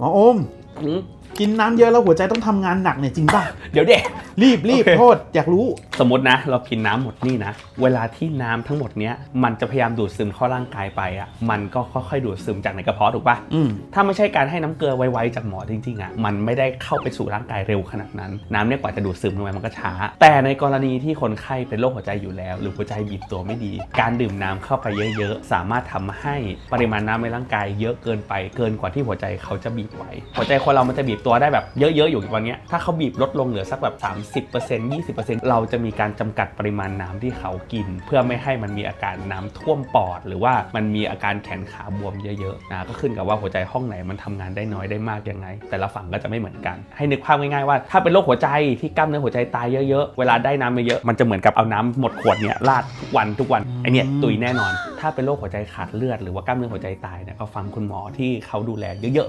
หมอโอมอ กินน้ำเยอะแล้วหัวใจต้องทำงานหนักเนี่ยจริงป่ะ เดี๋ยวเด็ก รีบรีบโอเค โทษอยากรู้ สมมตินะ เรากินน้ำหมดนี่นะ เวลาที่น้ำทั้งหมดเนี้ยมันจะพยายามดูดซึมเข้าร่างกายไปอะมันก็ค่อยๆดูดซึมจากในกระเพาะถูกปะอืม ถ้าไม่ใช่การให้น้ำเกลือไวๆจากหมอจริงๆอะมันไม่ได้เข้าไปสู่ร่างกายเร็วขนาดนั้น น้ำเนี่ยกว่าจะดูดซึมลงไปมันก็ช้า แต่ในกรณีที่คนไข้เป็นโรคหัวใจอยู่แล้ว หรือหัวใจบีบตัวไม่ดี การดื่มน้ำเข้าไปเยอะๆ สามารถทำให้ปริมาณน้ำในร่างกายเยอะเกินไปเกินกว่าที่หัวใจเขาจะบีบไหวหัวใจคนเรามันจะบีบตัวได้แบบเยอะๆอยู่วันนี้ถ้าเขาบีบลดลงเหลือสักแบบ 30% 20%เราจะมีการจำกัดปริมาณน้ำที่เขากิน เพื่อไม่ให้มันมีอาการน้ำท่วมปอด หรือว่ามันมีอาการแขนขาบวมเยอะๆนะก็ขึ้นกับว่าหัวใจห้องไหนมันทำงานได้น้อยได้มากยังไง แต่ละฝั่งก็จะไม่เหมือนกัน ให้นึกภาพง่ายๆว่าถ้าเป็นโรคหัวใจที่กล้ามเนื้อหัวใจตายเยอะๆเวลาได้น้ำเยอะมันจะเหมือนกับเอาน้ำหมดขวดเนี่ยราดทุกวันทุกวันไอเนี่ยตุยแน่นอน ถ้าเป็นโรคหัวใจขาดเลือดหรือว่ากล้ามเนื้อหัวใจตายเนี่ยก็ฟังคุณหมอที่เขาดูแลเยอะๆ